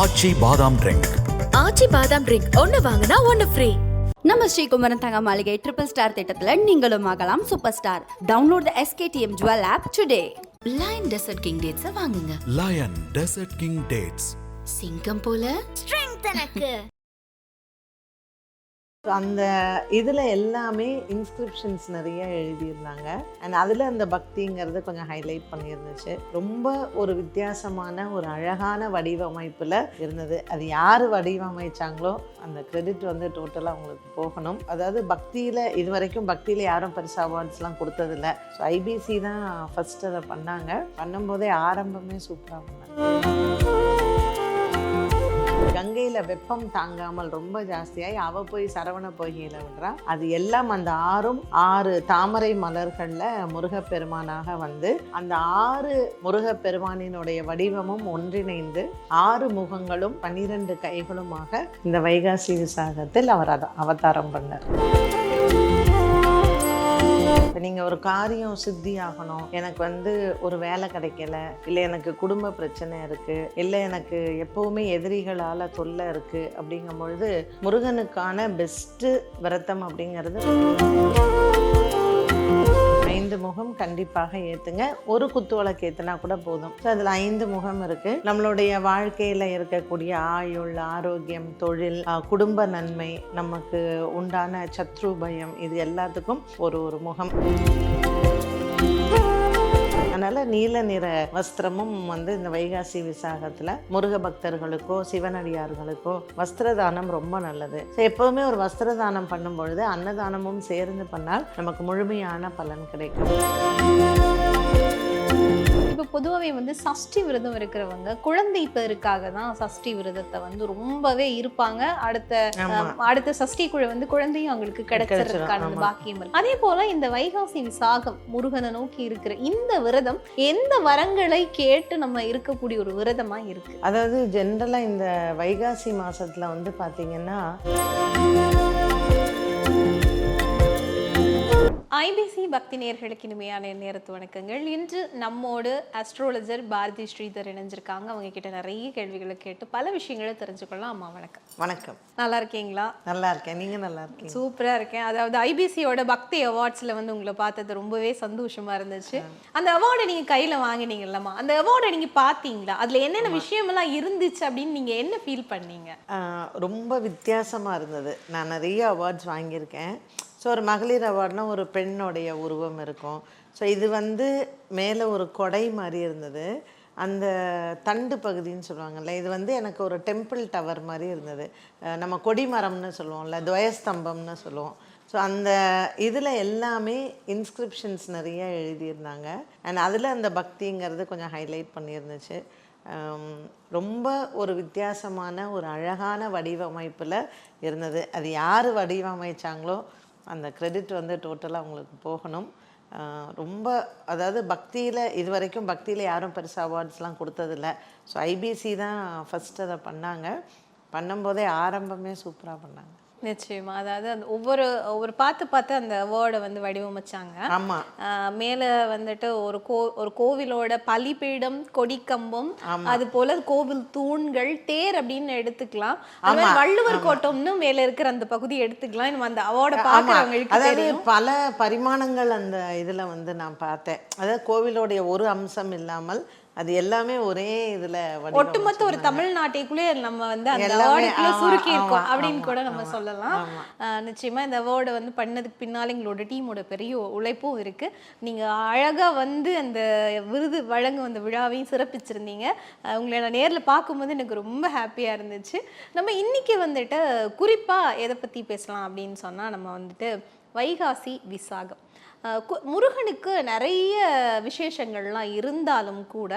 ஆச்சி பாதாம் ட்ரிங்க். ஆச்சி பாதாம் ட்ரிங்க் ஒன்னு வாங்கினா ஒன்னு ஃப்ரீ நம்ம ஸ்ரீகுமரன் தங்க மாளிகை ட்ரிபிள் ஸ்டார் திட்டத்துல நீங்களும் ஆகலாம் super star download the SKTM jewel app today line desert king dates வாங்குங்க. லயன் டெசர்ட் கிங் டேட்ஸ் சிங்கம் போல. அந்த இதில் எல்லாமே இன்ஸ்கிரிப்ஷன்ஸ் நிறைய எழுதியிருந்தாங்க. அண்ட் அதில் அந்த பக்திங்கிறது கொஞ்சம் ஹைலைட் பண்ணியிருந்துச்சு. ரொம்ப ஒரு வித்தியாசமான ஒரு அழகான வடிவமைப்பில் இருந்தது. அது யார் வடிவமைச்சாங்களோ அந்த கிரெடிட் வந்து டோட்டலாக அவங்களுக்கு போகணும். அதாவது பக்தியில் இது வரைக்கும் பக்தியில் யாரும் பரிசு அவார்ட்ஸ்லாம் கொடுத்ததில்ல. ஸோ ஐபிசி தான் ஃபஸ்ட் அதை பண்ணாங்க. பண்ணும்போதே ஆரம்பமே சூப்பராக பண்ணாங்க. கங்கையில் வெப்பம் தாங்காமல் ரொம்ப ஜாஸ்தியாகி அவள் போய் சரவண பொய்கையில விடுறா. அது எல்லாம் அந்த ஆறும் ஆறு தாமரை மலர்களில் முருகப்பெருமானாக வந்து அந்த ஆறு முருகப்பெருமானினுடைய வடிவமும் ஒன்றிணைந்து ஆறு முகங்களும் பன்னிரண்டு கைகளுமாக இந்த வைகாசி விசாகத்தில் அவர் அத அவதாரம் பண்ணார். இப்போ நீங்கள் ஒரு காரியம் சித்தி ஆகணும் எனக்கு வந்து ஒரு வேலை கிடைக்கல. இல்லை எனக்கு குடும்ப பிரச்சனை இருக்குது இல்லை எனக்கு எப்போவுமே எதிரிகளால் தொல்லை இருக்குது அப்படிங்கும் பொழுது முருகனுக்கான பெஸ்ட்டு விரதம் அப்படிங்கிறது ஐந்து முகம் கண்டிப்பாக ஏற்றுங்க ஒரு குத்து விளக்கு ஏற்றுனா கூட போதும். ஸோ அதில் ஐந்து முகம் இருக்குது நம்மளுடைய வாழ்க்கையில் இருக்கக்கூடிய ஆயுள் ஆரோக்கியம் தொழில் குடும்ப நன்மை நமக்கு உண்டான சத்ரு பயம் இது எல்லாத்துக்கும் ஒரு ஒரு முகம். அதனால் நீல நிற வஸ்திரமும் வந்து இந்த வைகாசி விசாகத்தில் முருக பக்தர்களுக்கோ சிவனடியார்களுக்கோ வஸ்திரதானம் ரொம்ப நல்லது. ஸோ எப்போவுமே ஒரு வஸ்திரதானம் பண்ணும் பொழுது அன்னதானமும் சேர்ந்து பண்ணால் நமக்கு முழுமையான பலன் கிடைக்கும். இப்போ பொதுவாகவே வந்து சஷ்டி விரதம் இருக்கிறவங்க குழந்தை பேருக்காக தான் சஷ்டி விரதத்தை வந்து ரொம்பவே இருப்பாங்க அடுத்த அடுத்த சஷ்டி குழு வந்து குழந்தையும் அவங்களுக்கு கிடைச்சிருக்கான. பாக்கியம் இருக்கு. அதே போல இந்த வைகாசி விசாகம் முருகனை நோக்கி இருக்கிற இந்த விரதம் எந்த வரங்களை கேட்டு நம்ம இருக்கக்கூடிய ஒரு விரதமா இருக்கு அதாவது ஜென்ரலாக இந்த வைகாசி மாசத்துல வந்து பார்த்தீங்கன்னா ஐபிசி பக்தி நேயர்களுக்கு இனிமையான நேரத்து வணக்கங்கள். இன்று நம்மோடு அஸ்ட்ரோலஜர் பாரதி ஸ்ரீதர் இணைஞ்சிருக்காங்க. அவங்க கிட்ட நிறைய கேள்விகளை கேட்டு பல விஷயங்களை தெரிஞ்சுக்கொள்ளலாம். அம்மா வணக்கம். வணக்கம். நல்லா இருக்கீங்களா? நல்லா இருக்கேன். நீங்கள் நல்லா இருக்கீங்க? சூப்பரா இருக்கேன். அதாவது ஐபிசியோட பக்தி அவார்ட்ஸ்ல வந்து உங்களை பார்த்தது ரொம்பவே சந்தோஷமா இருந்துச்சு. அந்த அவார்டை நீங்க கையில வாங்கினீங்கல்லம்மா. அந்த அவார்டை நீங்க பாத்தீங்களா அதுல என்னென்ன விஷயமெல்லாம் இருந்துச்சு அப்படின்னு நீங்க என்ன ஃபீல் பண்ணீங்க? ரொம்ப வித்தியாசமாக இருந்தது. நான் நிறைய அவார்ட்ஸ் வாங்கியிருக்கேன். ஸோ ஒரு மகளிர் அவார்ட்னா ஒரு பெண்ணுடைய உருவம் இருக்கும். ஸோ இது வந்து மேலே ஒரு கொடை மாதிரி இருந்தது. அந்த தண்டு பகுதின்னு சொல்லுவாங்கல்ல இது வந்து எனக்கு ஒரு டெம்பிள் டவர் மாதிரி இருந்தது. நம்ம கொடிமரம்னு சொல்லுவோம்ல துவயஸ்தம்பம்னு சொல்லுவோம். ஸோ அந்த இதில் எல்லாமே இன்ஸ்கிரிப்ஷன்ஸ் நிறைய எழுதியிருந்தாங்க. அண்ட் அதில் அந்த பக்திங்கிறது கொஞ்சம் ஹைலைட் பண்ணியிருந்துச்சு. ரொம்ப ஒரு வித்தியாசமான ஒரு அழகான வடிவமைப்பில் இருந்தது. அது யார் வடிவமைச்சாங்களோ அந்த கிரெடிட் வந்து டோட்டலாக அவங்களுக்கு போகணும். ரொம்ப அதாவது பக்தியில் இது வரைக்கும் பக்தியில் யாரும் பெருசாக அவார்ட்ஸ்லாம் கொடுத்ததில்ல. ஸோ ஐபிசி தான் ஃபஸ்ட் அதை பண்ணாங்க. பண்ணும்போதே ஆரம்பமே சூப்பராக பண்ணாங்க. நிச்சயமா. அதாவது அந்த ஒவ்வொரு ஒவ்வொரு பார்த்து பார்த்து அந்த அவார்டை வந்து வடிவமைச்சாங்க. ஆஹ் மேல வந்துட்டு ஒரு கோ ஒரு கோவிலோட பலிபீடம் கொடிக்கம்பம் அது போல கோவில் தூண்கள் தேர் அப்படின்னு எடுத்துக்கலாம். மாதிரி வள்ளுவர் கோட்டம்னு மேல இருக்கிற அந்த பகுதி எடுத்துக்கலாம். நம்ம அந்த அவார்டை ஆமா. பாக்குறவங்களுக்கு அதாவது பல பரிமாணங்கள் அந்த இதுல வந்து நான் பார்த்தேன். அதாவது கோவிலோடைய ஒரு அம்சம் இல்லாமல் அது எல்லாமே ஒரே இதுல ஒட்டுமொத்த ஒரு தமிழ்நாட்டைக்குள்ளே நம்ம வந்து அந்த ஆமா, சுருக்கி இருக்கோம் அப்படின்னு கூட நம்ம சொல்லலாம். நிச்சயமா இந்த அவார்டை வந்து பண்ணதுக்கு பின்னால எங்களோட டீமோட பெரிய உழைப்பும் இருக்கு. நீங்க அழகா வந்து அந்த விருது வழங்கும் அந்த விழாவையும் சிறப்பிச்சிருந்தீங்க. உங்களை நான் நேர்ல பார்க்கும்போது எனக்கு ரொம்ப ஹாப்பியா இருந்துச்சு. நம்ம இன்னைக்கு வந்துட்டு குறிப்பா எதை பத்தி பேசலாம் அப்படின்னு சொன்னா நம்ம வந்துட்டு வைகாசி விசாகம். முருகனுக்கு நிறைய விசேஷங்கள்லாம் இருந்தாலும் கூட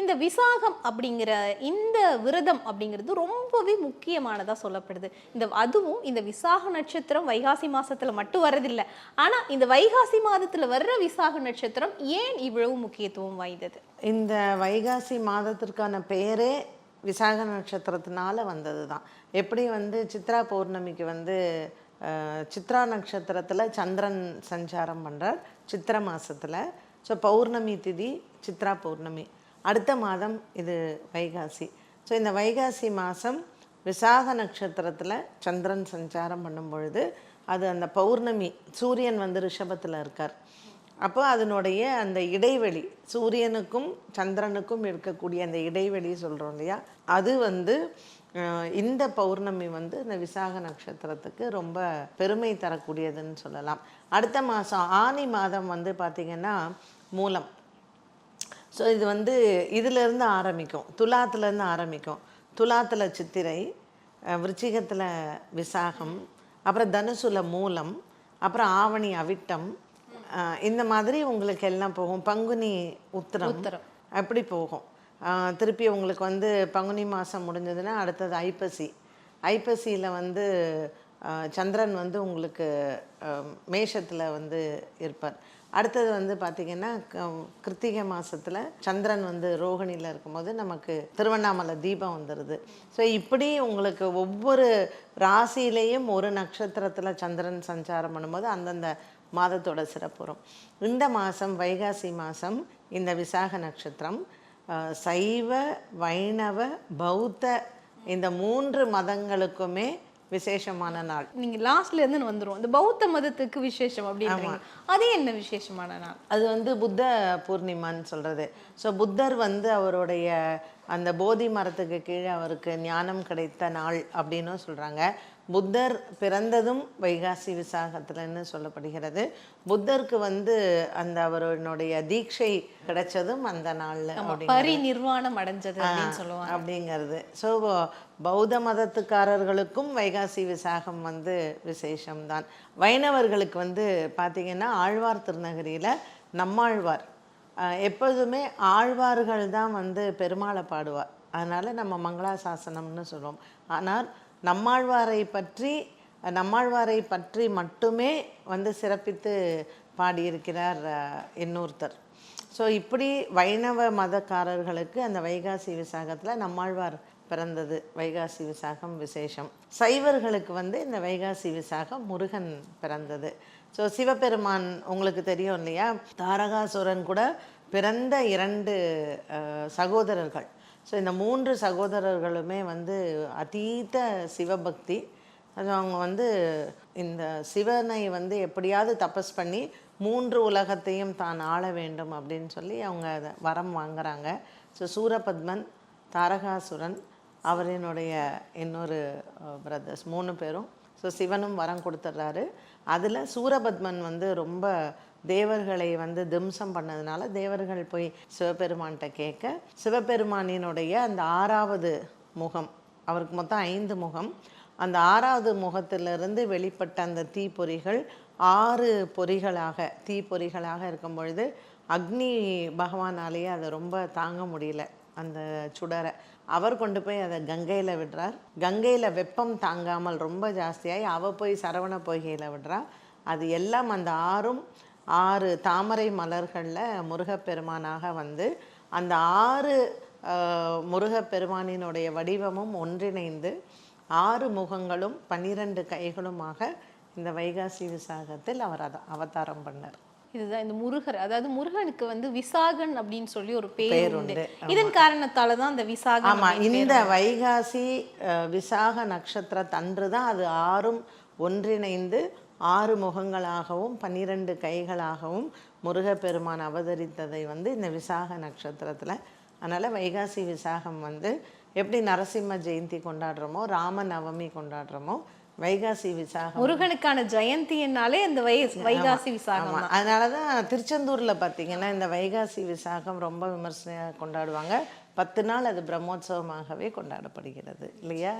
இந்த விசாகம் அப்படிங்கிற இந்த விரதம் அப்படிங்கிறது ரொம்பவே முக்கியமானதாக சொல்லப்படுது. இந்த அதுவும் இந்த விசாக நட்சத்திரம் வைகாசி மாதத்தில் மட்டும் வரதில்லை ஆனால் இந்த வைகாசி மாதத்தில் வர்ற விசாக நட்சத்திரம் ஏன் இவ்வளவு முக்கியத்துவம் வாய்ந்தது? இந்த வைகாசி மாதத்திற்கான பெயரே விசாக நட்சத்திரத்தினால வந்தது தான் எப்படி வந்து சித்ரா பௌர்ணமிக்கு வந்து சித்ரா நட்சத்திரத்தில் சந்திரன் சஞ்சாரம் பண்ணுறார் சித்திர மாதத்தில் ஸோ பௌர்ணமி திதி சித்ரா பௌர்ணமி. அடுத்த மாதம் இது வைகாசி. ஸோ இந்த வைகாசி மாதம் விசாக நட்சத்திரத்தில் சந்திரன் சஞ்சாரம் பண்ணும் பொழுது அது அந்த பௌர்ணமி சூரியன் வந்து ரிஷபத்தில் இருக்கார். அப்போ அதனுடைய அந்த இடைவெளி சூரியனுக்கும் சந்திரனுக்கும் இருக்கக்கூடிய அந்த இடைவெளி சொல்கிறோம் இல்லையா? அது வந்து இந்த பௌர்ணமி வந்து இந்த விசாக நட்சத்திரத்துக்கு ரொம்ப பெருமை தரக்கூடியதுன்னு சொல்லலாம். அடுத்த மாதம் ஆனி மாதம் வந்து பார்த்திங்கன்னா மூலம். ஸோ இது வந்து இதிலேருந்து ஆரம்பிக்கும். துலாத்துலேருந்து ஆரம்பிக்கும். துலாத்தில் சித்திரை விருச்சிகத்தில் விசாகம் அப்புறம் தனுசுல மூலம் அப்புறம் ஆவணி அவிட்டம் இந்த மாதிரி உங்களுக்கு எல்லாம் போகும். பங்குனி உத்திரம். அப்படி போகும். திருப்பி உங்களுக்கு வந்து பங்குனி மாதம் முடிஞ்சதுன்னா அடுத்தது ஐப்பசி. ஐப்பசியில் வந்து சந்திரன் வந்து உங்களுக்கு மேஷத்தில் வந்து இருப்பார். அடுத்தது வந்து பார்த்திங்கன்னா க- கிருத்திகை மாதத்தில் சந்திரன் வந்து ரோகிணியில் இருக்கும்போது நமக்கு திருவண்ணாமலை தீபம் வந்துடுது ஸோ இப்படி உங்களுக்கு ஒவ்வொரு ராசியிலையும் ஒரு நட்சத்திரத்தில் சந்திரன் சஞ்சாரம் பண்ணும்போது அந்தந்த மாதத்தோட சிறப்பு வரும். இந்த மாதம் வைகாசி மாதம் இந்த விசாக நட்சத்திரம் சைவ வைணவ பௌத்த இந்த மூன்று மதங்களுக்குமே விசேஷமான நாள். நீங்க லாஸ்ட்ல இருந்து வந்துரும். இந்த பௌத்த மதத்துக்கு விசேஷம் அப்படின்றீங்க. அது என்ன விசேஷமான நாள்? அது வந்து புத்த பூர்ணிமான்னு சொல்கிறது ஸோ புத்தர் வந்து அவருடைய அந்த போதி மரத்துக்கு கீழே அவருக்கு ஞானம் கிடைத்த நாள் அப்படின்னும் சொல்கிறாங்க புத்தர் பிறந்ததும் வைகாசி விசாகத்துலன்னு சொல்லப்படுகிறது. புத்தருக்கு வந்து அந்த அவருடைய தீட்சை கிடைச்சதும் அந்த நாளில் அப்படிங்க பரி நிர்வாணம் அடைஞ்சது சொல்லுவாங்க. அப்படிங்கிறது. ஸோ பௌத்த மதத்துக்காரர்களுக்கும் வைகாசி விசாகம் வந்து விசேஷம்தான். வைணவர்களுக்கு வந்து பார்த்திங்கன்னா ஆழ்வார் திருநகரியில் நம்மாழ்வார். அஹ், எப்பொழுதுமே ஆழ்வார்கள் தான் வந்து பெருமாளை பாடுவார். அதனால் நம்ம மங்களாசாசனம்னு சொல்லுவோம். ஆனால் நம்மாழ்வாரை பற்றி நம்மாழ்வாரை பற்றி மட்டுமே வந்து சிறப்பித்து பாடியிருக்கிறார் இன்னொருத்தர். ஸோ இப்படி வைணவ மதக்காரர்களுக்கு அந்த வைகாசி விசாகத்தில் நம்மாழ்வார் பிறந்தது. வைகாசி விசாகம் விசேஷம். சைவர்களுக்கு வந்து இந்த வைகாசி விசாகம் முருகன் பிறந்தது. ஸோ சிவபெருமான் உங்களுக்கு தெரியும் இல்லையா? தாரகாசுரன் கூட பிறந்த இரண்டு சகோதரர்கள். ஸோ இந்த மூன்று சகோதரர்களுமே வந்து அதீத சிவபக்தி. அது அவங்க வந்து இந்த சிவனை வந்து எப்படியாவது தபஸ் பண்ணி மூன்று உலகத்தையும் தான் ஆள வேண்டும் அப்படின்னு சொல்லி அவங்க அதை வரம் வாங்குறாங்க. ஸோ சூரபத்மன் தாரகாசுரன் அவரினுடைய இன்னொரு பிரதர்ஸ் மூணு பேரும். ஸோ சிவனும் வரம் கொடுத்துட்றாரு அதில் சூரபத்மன் வந்து ரொம்ப தேவர்களை வந்து திம்சம் பண்ணதுனால தேவர்கள் போய் சிவபெருமான்கிட்ட கேட்க சிவபெருமானினுடைய அந்த ஆறாவது முகம் அவருக்கு மொத்தம் ஐந்து முகம் அந்த ஆறாவது முகத்திலிருந்து வெளிப்பட்ட அந்த தீப்பொறிகள் ஆறு பொறிகளாக தீப்பொறிகளாக இருக்கும் பொழுது அக்னி பகவானாலேயே அதை ரொம்ப தாங்க முடியல அந்த சுடரை. அவர் கொண்டு போய் அதை கங்கையில் விடுறார். கங்கையில் வெப்பம் தாங்காமல் ரொம்ப ஜாஸ்தியாகி அவ போய் சரவண பொய்கையில் விடுறா. அது எல்லாம் அந்த ஆறும் ஆறு தாமரை மலர்களில் முருகப்பெருமானாக வந்து அந்த ஆறு முருகப்பெருமானினுடைய வடிவமும் ஒன்றிணைந்து ஆறு முகங்களும் பன்னிரண்டு கைகளுமாக இந்த வைகாசி விசாகத்தில் அவர் அத அவதாரம் பண்ணார். இதுதான் இந்த முருகர். அதாவது முருகனுக்கு வந்து விசாகன் அப்படின்னு சொல்லி ஒரு பேர் உண்டு. இதன் காரணத்தால தான் அந்த ஆமாம் அப்படின்னு இந்த வைகாசி அஹ், விசாக நட்சத்திரத்தன்று தான் அது ஆறும் ஒன்றிணைந்து ஆறு முகங்களாகவும் பன்னிரண்டு கைகளாகவும் முருகப்பெருமான் அவதரித்ததை வந்து இந்த விசாக நட்சத்திரத்தில் அதனால் வைகாசி விசாகம் வந்து எப்படி நரசிம்ம ஜெயந்தி கொண்டாடுறோமோ ராம நவமி கொண்டாடுறோமோ வைகாசி விசாகம். முருகனுக்கான ஜெயந்தினாலே இந்த வை வைகாசி விசாகம் அதனால தான். திருச்செந்தூரில் பார்த்தீங்கன்னா இந்த வைகாசி விசாகம் ரொம்ப விமர்சனையாக கொண்டாடுவாங்க. பத்து நாள் அது பிரம்மோற்சவமாகவே கொண்டாடப்படுகிறது இல்லையா?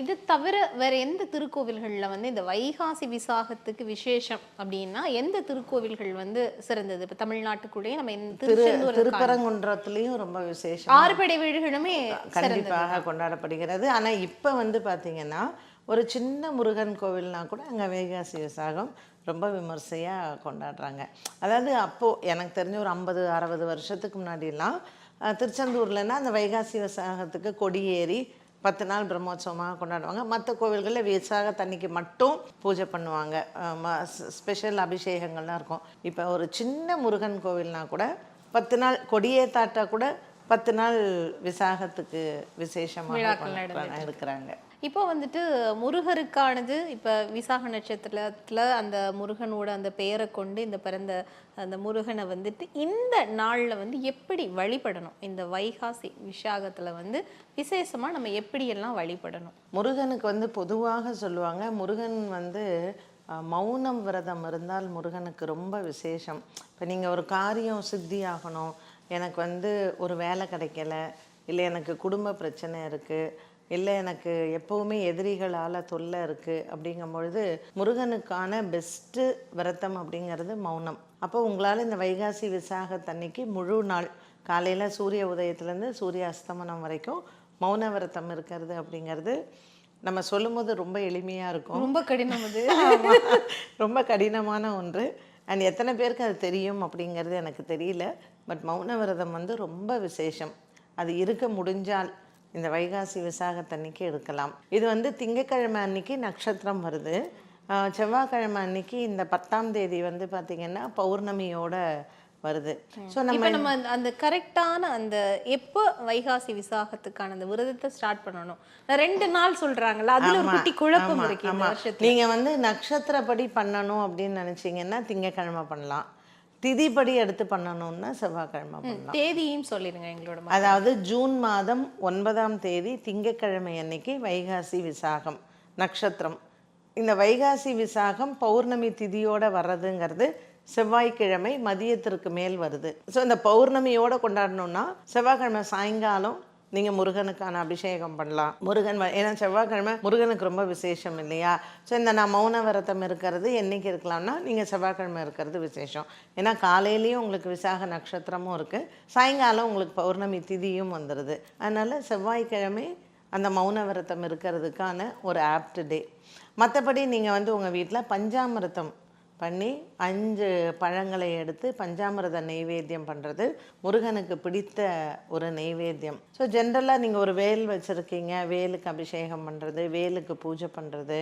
இது தவிர வேற எந்த திருக்கோவில்கள்ல வந்து இந்த வைகாசி விசாகத்துக்கு விசேஷம் அப்படின்னா எந்த திருக்கோவில்கள் வந்து சிறந்தது? இப்ப தமிழ்நாட்டுக்குள்ளேயே நம்ம திருப்பரங்குன்றத்துலேயும் ரொம்ப விசேஷம் ஆறுபடை வீடுகளுமே கண்டிப்பாக கொண்டாடப்படுகிறது. ஆனால் இப்போ வந்து பார்த்தீங்கன்னா ஒரு சின்ன முருகன் கோவில்னா கூட அங்கே வைகாசி விசாகம் ரொம்ப விமர்சையாக கொண்டாடுறாங்க. அதாவது அப்போது எனக்கு தெரிஞ்ச ஒரு ஐம்பது அறுபது வருஷத்துக்கு முன்னாடிலாம் திருச்செந்தூர்லன்னா அந்த வைகாசி விசாகத்துக்கு கொடியேறி பத்து நாள் பிரம்மோற்சவமாக கொண்டாடுவாங்க. மற்ற கோவில்களில் விசாக தண்ணிக்கு மட்டும் பூஜை பண்ணுவாங்க. ஸ்பெஷல் அபிஷேகங்கள்லாம் இருக்கும். இப்போ ஒரு சின்ன முருகன் கோவில்னா கூட பத்து நாள் கொடியேத்தாட்டா கூட பத்து நாள் விசாகத்துக்கு விசேஷமாக இருக்கிறாங்க இப்போ வந்துட்டு முருகருக்கானது இப்போ விசாக நட்சத்திரத்தில் அந்த முருகனோட அந்த பெயரை கொண்டு இந்த பிறந்த அந்த முருகனை வந்துட்டு இந்த நாளில் வந்து எப்படி வழிபடணும்? இந்த வைகாசி விசாகத்தில் வந்து விசேஷமாக நம்ம எப்படியெல்லாம் வழிபடணும்? முருகனுக்கு வந்து பொதுவாக சொல்லுவாங்க முருகன் வந்து மௌனம் விரதம் இருந்தால் முருகனுக்கு ரொம்ப விசேஷம். இப்போ நீங்கள் ஒரு காரியம் சித்தி ஆகணும் எனக்கு வந்து ஒரு வேலை கிடைக்கல இல்லை எனக்கு குடும்ப பிரச்சனை இருக்குது இல்லை எனக்கு எப்போவுமே எதிரிகளால் தொல்லை இருக்குது அப்படிங்கும் பொழுது முருகனுக்கான பெஸ்ட்டு விரதம் அப்படிங்கிறது மௌனம். அப்போ உங்களால் இந்த வைகாசி விசாகத்தன்னைக்கு முழு நாள் காலையில் சூரிய உதயத்துலேருந்து சூரிய அஸ்தமனம் வரைக்கும் மௌன விரதம் இருக்கிறது அப்படிங்கிறது நம்ம சொல்லும்போது ரொம்ப எளிமையாக இருக்கும். ரொம்ப கடினம் அது. ரொம்ப கடினமான ஒன்று. அண்ட் எத்தனை பேருக்கு அது தெரியும் அப்படிங்கிறது எனக்கு தெரியல. பட் மௌன விரதம் வந்து ரொம்ப விசேஷம். அது இருக்க முடிஞ்சால் இந்த வைகாசி விசாகத்தன்னைக்கு எடுக்கலாம். இது வந்து திங்கக்கிழமை அன்னைக்கு நட்சத்திரம் வருது. செவ்வாய்க்கிழமை அன்னைக்கு இந்த பத்தாம் தேதி வந்து பார்த்திங்கன்னா பௌர்ணமியோட வருது. ஸோ நம்ம நம்ம அந்த- கரெக்டான அந்த எப்போ வைகாசி விசாகத்துக்கான அந்த விரதத்தை ஸ்டார்ட் பண்ணணும்? ரெண்டு நாள் சொல்றாங்கல்ல அதுல ஒரு குட்டி குழப்பம் இருக்கு நீங்க வந்து நட்சத்திரப்படி பண்ணணும் அப்படின்னு நினைச்சீங்கன்னா திங்கக்கிழமை பண்ணலாம். திதிப்படி எடுத்து பண்ணணும்னா செவ்வாய்க்கிழமை பண்ணலாம். தேதியும் சொல்லிருங்க எங்களோட அதாவது ஜூன் மாதம் ஒன்பதாம் தேதி திங்கட்கிழமை அன்னைக்கு வைகாசி விசாகம் நட்சத்திரம். இந்த வைகாசி விசாகம் பௌர்ணமி திதியோட வர்றதுங்கிறது செவ்வாய்க்கிழமை மதியத்திற்கு மேல் வருது. ஸோ இந்த பௌர்ணமியோட கொண்டாடணும்னா செவ்வாய்க்கிழமை சாயங்காலம் நீங்கள் முருகனுக்கான அபிஷேகம் பண்ணலாம். முருகன் ஏன்னா செவ்வாய்க்கிழமை முருகனுக்கு ரொம்ப விசேஷம் இல்லையா? ஸோ இந்த நான் மௌன விரதம் இருக்கிறது என்னைக்கு இருக்கலாம்னா நீங்கள் செவ்வாய்க்கிழமை இருக்கிறது விசேஷம். ஏன்னா காலையிலேயும் உங்களுக்கு விசாக நட்சத்திரமும் இருக்குது சாயங்காலம் உங்களுக்கு பௌர்ணமி திதியும் வந்துடுது அதனால் செவ்வாய்க்கிழமை அந்த மௌன விரதம் இருக்கிறதுக்கான ஒரு ஆப்ட் டே. மற்றபடி நீங்கள் வந்து உங்கள் வீட்டில் பஞ்சாமிர்தம் பண்ணி அஞ்சு பழங்களை எடுத்து பஞ்சாமிர்த நெய்வேத்தியம் பண்ணுறது முருகனுக்கு பிடித்த ஒரு நெய்வேத்தியம் ஸோ ஜென்ரலாக நீங்கள் ஒரு வேல் வச்சுருக்கீங்க வேலுக்கு அபிஷேகம் பண்ணுறது வேலுக்கு பூஜை பண்ணுறது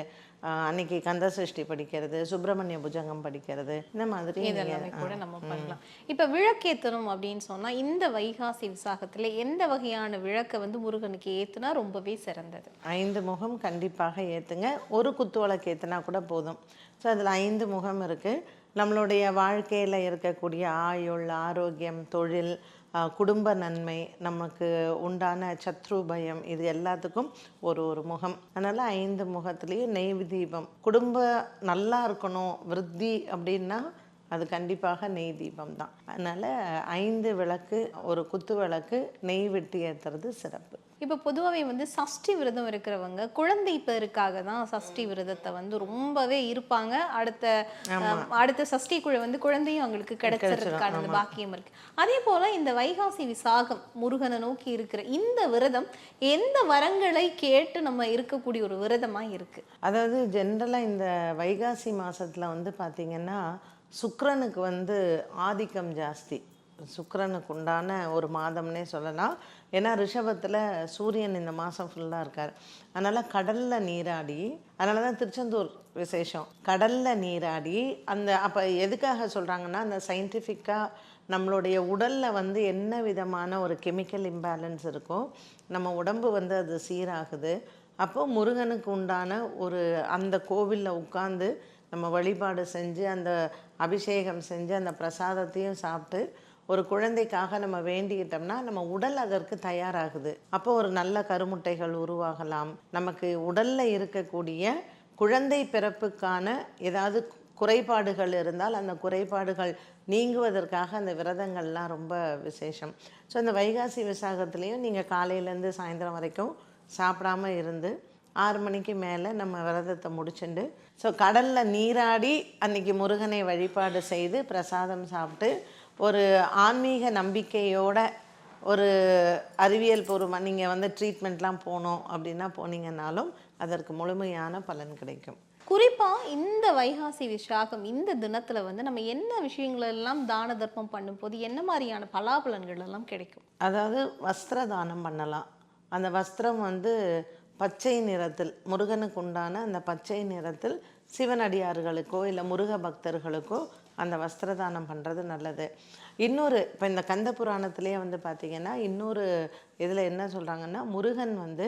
அன்னைக்கு கந்த சஷ்டி படிக்கிறது சுப்பிரமணிய புஜங்கம் படிக்கிறது இந்த மாதிரி இதெல்லாமே கூட நம்ம பண்ணலாம். இப்ப விளக்கேத்தணும் அப்படின்னு சொன்னா இந்த வைகாசி விசாகத்துல எந்த வகையான விளக்கை வந்து முருகனுக்கு ஏத்துனா ரொம்பவே சிறந்தது? ஐந்து முகம் கண்டிப்பாக ஏற்றுங்க ஒரு குத்து விளக்கு ஏற்றுனா கூட போதும். ஸோ அதில் ஐந்து முகம் இருக்குது நம்மளுடைய வாழ்க்கையில் இருக்கக்கூடிய ஆயுள் ஆரோக்கியம் தொழில் குடும்ப நன்மை நமக்கு உண்டான சத்ரு பயம் இது எல்லாத்துக்கும் ஒரு ஒரு முகம். அதனால் ஐந்து முகத்துலேயும் நெய்வு தீபம் குடும்ப நல்லா இருக்கணும் விருத்தி அப்படின்னா அது கண்டிப்பாக நெய் தீபம் தான். அதனால் ஐந்து விளக்கு ஒரு குத்து விளக்கு நெய் வெட்டி ஏற்றுறது சிறப்பு. இப்ப பொதுவாவே வந்து சஷ்டி விரதம் இருக்கிறவங்க குழந்தை பேருக்காக தான் சஷ்டி விரதத்தை வந்து ரொம்பவே இருப்பாங்க. அடுத்த அடுத்த சஷ்டிக்குள்ள வந்து குழந்தையும் அவங்களுக்கு கிடைச்சிருக்கான பாக்கியம் இருக்கு. அதே போல இந்த வைகாசி விசாகம் முருகனை நோக்கி இருக்கிற இந்த விரதம் எந்த வரங்களை கேட்டு நம்ம இருக்கக்கூடிய ஒரு விரதமா இருக்கு? அதாவது ஜென்ரலாக இந்த வைகாசி மாதத்தில் வந்து பார்த்திங்கன்னா சுக்கரனுக்கு வந்து ஆதிக்கம் ஜாஸ்தி. சுக்கரனுக்கு உண்டான ஒரு மாதம்னே சொல்லலாம். ஏன்னா ரிஷபத்தில் சூரியன் இந்த மாதம் ஃபுல்லாக இருக்கார். அதனால் கடலில் நீராடி அதனால தான் திருச்செந்தூர் விசேஷம். கடலில் நீராடி அந்த அப்போ எதுக்காக சொல்கிறாங்கன்னா அந்த சயின்டிஃபிக்காக நம்மளுடைய உடலில் வந்து என்ன விதமான ஒரு கெமிக்கல் இம்பேலன்ஸ் இருக்கோ நம்ம உடம்பு வந்து அது சீராகுது. அப்போது முருகனுக்கு உண்டான ஒரு அந்த கோவிலில் உட்காந்து நம்ம வழிபாடு செஞ்சு அந்த அபிஷேகம் செஞ்சு அந்த பிரசாதத்தையும் சாப்பிட்டு ஒரு குழந்தைக்காக நம்ம வேண்டிக்கிட்டோம்னா நம்ம உடல் அதற்கு தயாராகுது. அப்போ ஒரு நல்ல கருமுட்டைகள் உருவாகலாம். நமக்கு உடலில் இருக்கக்கூடிய குழந்தை பிறப்புக்கான ஏதாவது குறைபாடுகள் இருந்தால் அந்த குறைபாடுகள் நீங்குவதற்காக அந்த விரதங்கள்லாம் ரொம்ப விசேஷம். ஸோ அந்த வைகாசி விசாகத்துலேயும் நீங்கள் காலையிலேருந்து சாயந்தரம் வரைக்கும் சாப்பிடாம இருந்து ஆறு மணிக்கு மேலே நம்ம விரதத்தை முடிச்சுண்டு ஸோ கடலில் நீராடி அன்னைக்கு முருகனை வழிபாடு செய்து பிரசாதம் சாப்பிட்டு ஒரு ஆன்மீக நம்பிக்கையோட ஒரு அறிவியல் பூர்வமாக நீங்கள் வந்து ட்ரீட்மெண்ட்லாம் போனோம் அப்படின்னா போனீங்கன்னாலும் அதற்கு முழுமையான பலன் கிடைக்கும். குறிப்பா இந்த வைகாசி விசாகம் இந்த தினத்துல வந்து நம்ம என்ன விஷயங்கள் எல்லாம் தான தர்மம் பண்ணும்போது என்ன மாதிரியான பலாபலன்கள் எல்லாம் கிடைக்கும்? அதாவது வஸ்திர தானம் பண்ணலாம். அந்த வஸ்திரம் வந்து பச்சை நிறத்தில் முருகனுக்கு உண்டான அந்த பச்சை நிறத்தில் சிவனடியார்களுக்கோ இல்லை முருக பக்தர்களுக்கோ அந்த வஸ்திரதானம் பண்ணுறது நல்லது. இன்னொரு இப்போ இந்த கந்த புராணத்திலே வந்து பார்த்திங்கன்னா இன்னொரு இதில் என்ன சொல்கிறாங்கன்னா முருகன் வந்து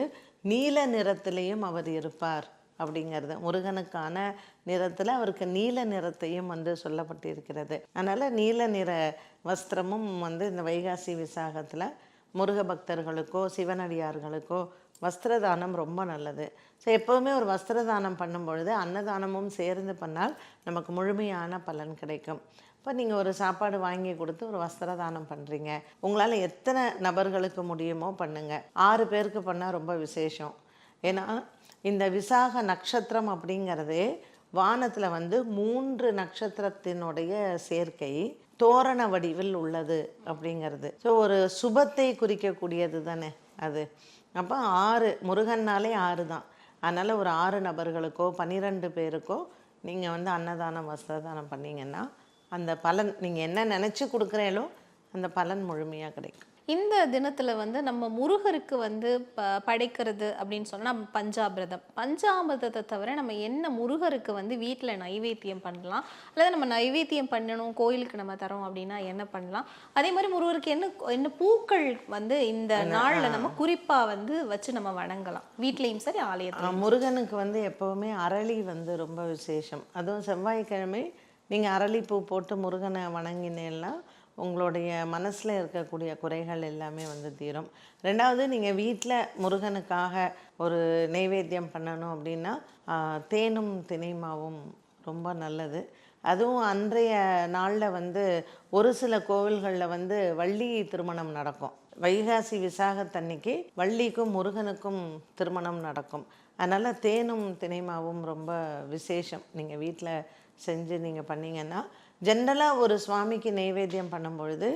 நீல நிறத்திலையும் அவர் இருப்பார் அப்படிங்கிறது. முருகனுக்கான நிறத்தில் அவருக்கு நீல நிறத்தையும் வந்து சொல்லப்பட்டிருக்கிறது. அதனால் நீல நிற வஸ்திரமும் வந்து இந்த வைகாசி விசாகத்தில் முருக பக்தர்களுக்கோ சிவனடியார்களுக்கோ வஸ்திரதானம் ரொம்ப நல்லது. ஸோ எப்போவுமே ஒரு வஸ்திரதானம் பண்ணும் பொழுது அன்னதானமும் சேர்ந்து பண்ணால் நமக்கு முழுமையான பலன் கிடைக்கும். இப்போ நீங்கள் ஒரு சாப்பாடு வாங்கி கொடுத்து ஒரு வஸ்திரதானம் பண்ணுறீங்க உங்களால் எத்தனை நபர்களுக்கு முடியுமோ பண்ணுங்கள் ஆறு பேருக்கு பண்ணால் ரொம்ப விசேஷம். ஏன்னா இந்த விசாக நட்சத்திரம் அப்படிங்கிறதே வானத்தில் வந்து மூன்று நட்சத்திரத்தினுடைய சேர்க்கை தோரண வடிவில் உள்ளது அப்படிங்கிறது. ஸோ ஒரு சுபத்தை குறிக்கக்கூடியது தானே அது. அப்போ ஆறு முருகன்னாலே ஆறு தான். அதனால் ஒரு ஆறு நபர்களுக்கோ பன்னிரெண்டு பேருக்கோ நீங்கள் வந்து அன்னதானம் வஸ்திரதானம் பண்ணிங்கன்னா அந்த பலன் நீங்கள் என்ன நினச்சி கொடுக்குறீங்களோ அந்த பலன் முழுமையாக கிடைக்கும். இந்த தினத்துல வந்து நம்ம முருகருக்கு வந்து ப படைக்கிறது அப்படின்னு சொன்னா நம்ம பஞ்சாபிரதம் பஞ்சாமிரதத்தை தவிர நம்ம என்ன முருகருக்கு வந்து வீட்டில் நைவேத்தியம் பண்ணலாம்? அல்லது நம்ம நைவேத்தியம் பண்ணணும் கோயிலுக்கு நம்ம தரோம் அப்படின்னா என்ன பண்ணலாம்? அதே மாதிரி முருகருக்கு என்ன என்ன பூக்கள் வந்து இந்த நாள்ல நம்ம குறிப்பா வந்து வச்சு நம்ம வணங்கலாம். வீட்லயும் சரி ஆலயத்துல முருகனுக்கு வந்து எப்போவுமே அரளி வந்து ரொம்ப விசேஷம். அதுவும் செவ்வாய்க்கிழமை நீங்கள் அரளிப்பூ போட்டு முருகனை வணங்கினேன்னா உங்களுடைய மனசில் இருக்கக்கூடிய குறைகள் எல்லாமே வந்து தீரும். ரெண்டாவது நீங்கள் வீட்டில் முருகனுக்காக ஒரு நைவேத்தியம் பண்ணணும் அப்படின்னா தேனும் தினைமாவும் ரொம்ப நல்லது. அதுவும் அன்றைய நாளில் வந்து ஒரு சில கோவில்களில் வந்து வள்ளி திருமணம் நடக்கும். வைகாசி விசாகத்தன்னைக்கு வள்ளிக்கும் முருகனுக்கும் திருமணம் நடக்கும். அதனால் தேனும் தினைமாவும் ரொம்ப விசேஷம். நீங்கள் வீட்டில் செஞ்சு நீங்கள் பண்ணீங்கன்னா ஜென்ரலாக ஒரு சுவாமிக்கு நைவேத்தியம் பண்ணும்பொழுது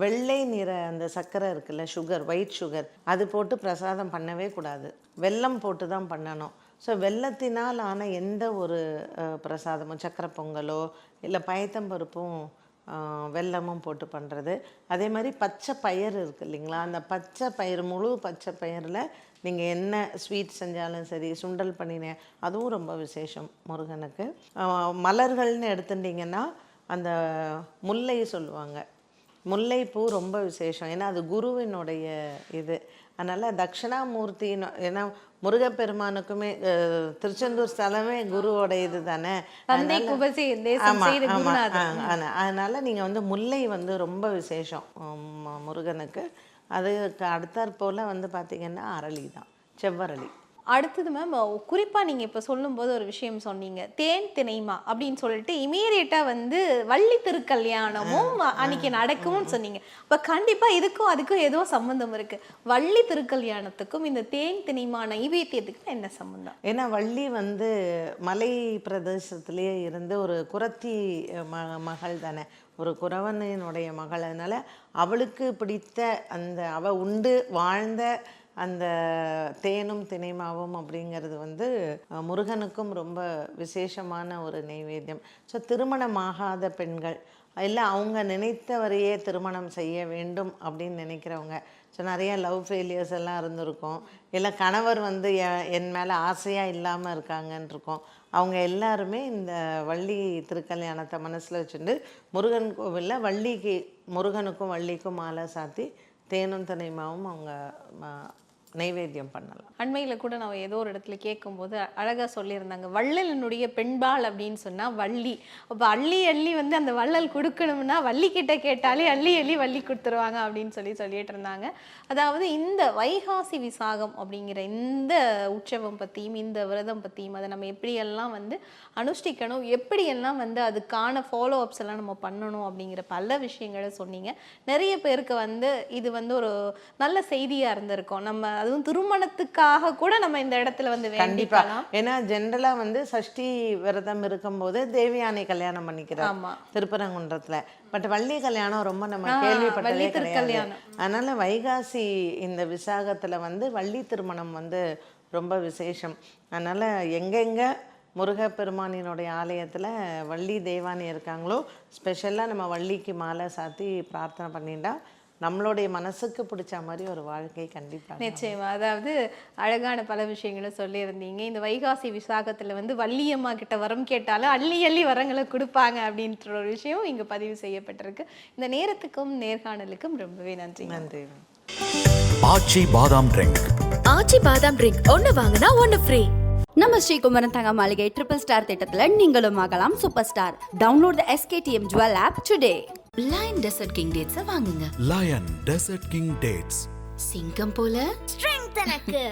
வெள்ளை நிற அந்த சர்க்கரை இருக்குல்ல சுகர் ஒயிட் சுகர் அது போட்டு பிரசாதம் பண்ணவே கூடாது. வெல்லம் போட்டு தான் பண்ணணும். ஸோ வெல்லத்தினால் ஆன எந்த ஒரு பிரசாதமும் சக்கரை பொங்கலோ இல்லை பயத்தம்பருப்பும் வெல்லமும் போட்டு பண்ணுறது அதே மாதிரி பச்சை பயிர் இருக்குது இல்லைங்களா? அந்த பச்சை பயிர் முழு பச்சை பயிரில் நீங்கள் என்ன ஸ்வீட் செஞ்சாலும் சரி சுண்டல் பண்ணினேன் அதுவும் ரொம்ப விசேஷம் முருகனுக்கு. மலர்கள்னு எடுத்துட்டிங்கன்னா அந்த முல்லை சொல்லுவாங்க. முல்லைப்பூ ரொம்ப விசேஷம். ஏன்னா அது குருவினுடைய இது. அதனால் தட்சிணாமூர்த்தின்னு ஏன்னா முருகப்பெருமானுக்குமே திருச்செந்தூர் ஸ்தலமே குருவோட இது தானே. அதனால நீங்க வந்து முல்லை வந்து ரொம்ப விசேஷம் முருகனுக்கு. அதுக்கு அடுத்தாற் போல வந்து பாத்தீங்கன்னா அரளி தான் செவ்வரளி. அடுத்தது மேம் குறிப்பா நீங்க இப்ப சொல்லும்போது ஒரு விஷயம் சொன்னீங்க. தேன் திணைமா அப்படின்னு சொல்லிட்டு இமீடியட்டா வந்து வள்ளி திருக்கல்யாணமும் அன்னைக்கு நடக்கும்னு சொன்னீங்க. அப்ப கண்டிப்பா இதுக்கும் அதுக்கும் ஏதோ சம்பந்தம் இருக்கு. வள்ளி திருக்கல்யாணத்துக்கும் இந்த தேன் திணைமா நைவேத்தியத்துக்கும் என்ன சம்பந்தம்? ஏன்னா வள்ளி வந்து மலை பிரதேசத்திலேயே இருந்து ஒரு குரத்தி ம மகள் தானே. ஒரு குறவனினுடைய மகள். அதனால அவளுக்கு பிடித்த அந்த அவ உண்டு வாழ்ந்த அந்த தேனும் தினைமாவும் அப்படிங்கிறது வந்து முருகனுக்கும் ரொம்ப விசேஷமான ஒரு நைவேத்தியம். ஸோ திருமணமாகாத பெண்கள் இல்லை அவங்க நினைத்தவரையே திருமணம் செய்ய வேண்டும் அப்படின்னு நினைக்கிறவங்க. ஸோ நிறைய லவ் ஃபெயிலியர்ஸ் எல்லாம் இருந்திருக்கும். இல்லை கணவர் வந்து என் மேலே ஆசையாக இல்லாமல் இருக்காங்கன்னு இருக்கும் அவங்க எல்லாருமே இந்த வள்ளி திருக்கல்யாணத்தை மனசில் வச்சுட்டு முருகன் கோவிலில் வள்ளிக்கு முருகனுக்கும் வள்ளிக்கும் மாலை சாத்தி தேனும் தனிமாவும் அவங்க ம- நைவேத்தியம் பண்ணலாம். அண்மையில் கூட நான் ஏதோ ஒரு இடத்துல கேட்கும்போது அழகாக சொல்லியிருந்தாங்க வள்ளலினுடைய பெண்பால் அப்படின்னு சொன்னால் வள்ளி. அப்போ அள்ளி அள்ளி வந்து அந்த வள்ளல் கொடுக்கணும்னா வள்ளி கிட்ட கேட்டாலே அள்ளி அள்ளி வள்ளி கொடுத்துருவாங்க அப்படின்னு சொல்லி சொல்லிட்டு இருந்தாங்க. அதாவது இந்த வைகாசி விசாகம் அப்படிங்கிற இந்த உற்சவம் பற்றியும் இந்த விரதம் பற்றியும் அதை நம்ம எப்படியெல்லாம் வந்து அனுஷ்டிக்கணும் எப்படியெல்லாம் வந்து அதுக்கான ஃபாலோ அப்ஸ் எல்லாம் நம்ம பண்ணணும் அப்படிங்கிற பல விஷயங்களை சொன்னீங்க. நிறைய பேருக்கு வந்து இது வந்து ஒரு நல்ல செய்தியாக இருந்திருக்கும். நம்ம அதுவும் திருமணத்துக்காக கூட நம்ம இந்த இடத்துல வந்து கண்டிப்பா. ஏன்னா ஜென்ரலா வந்து சஷ்டி விரதம் இருக்கும்போது தேவியானை கல்யாணம் பண்ணிக்கிறார் ஆமா. திருப்பரங்குன்றத்துல. பட் வள்ளி கல்யாணம் ரொம்ப நம்ம கேள்விப்பட்டதே கிடையாது. அதனால வைகாசி இந்த விசாகத்துல வந்து வள்ளி திருமணம் வந்து ரொம்ப விசேஷம். அதனால எங்கெங்க முருகப்பெருமானினுடைய ஆலயத்துல வள்ளி தேவானி இருக்காங்களோ ஸ்பெஷலாக நம்ம வள்ளிக்கு மாலை சாத்தி பிரார்த்தனை பண்ணிட்டா நம்மளுடைய மனசுக்கு பிடிச்ச மாதிரி ஒரு வாழ்க்கை கண்டிப்பாக நிச்சயமா. அதாவது அழகான பல விஷயங்களை சொல்லியிருந்தீங்க. இந்த வைகாசி விசாகத்துல வந்து வள்ளியம்மா கிட்ட வரம் கேட்டாலும் அள்ளி அள்ளி வரங்களை கொடுப்பாங்க அப்படின்ற ஒரு விஷயம் இங்க பதிவு செய்யப்பட்டிருக்கு. இந்த நேரத்துக்கும் நேர்காணலுக்கும் ரொம்பவே நன்றி. நன்றி. ஆச்சி பாதாம் ட்ரிங்க். ஆச்சி பாதாம் ட்ரிங்க். ஒன்னு வாங்கினா ஒன்னு ஃப்ரீ. நம்ம ஸ்ரீகுமரன் தங்க மாளிகை ட்ரிபிள் ஸ்டார் திட்டத்தில் நீங்களும் ஆகலாம். Super star download the SKTM jewel app today lion desert king டேட்ஸை வாங்குங்க. லயன் டெசர்ட் கிங் டேட்ஸ் சிங்கம் போல. ஸ்ட்ரெங்க் எனக்கு.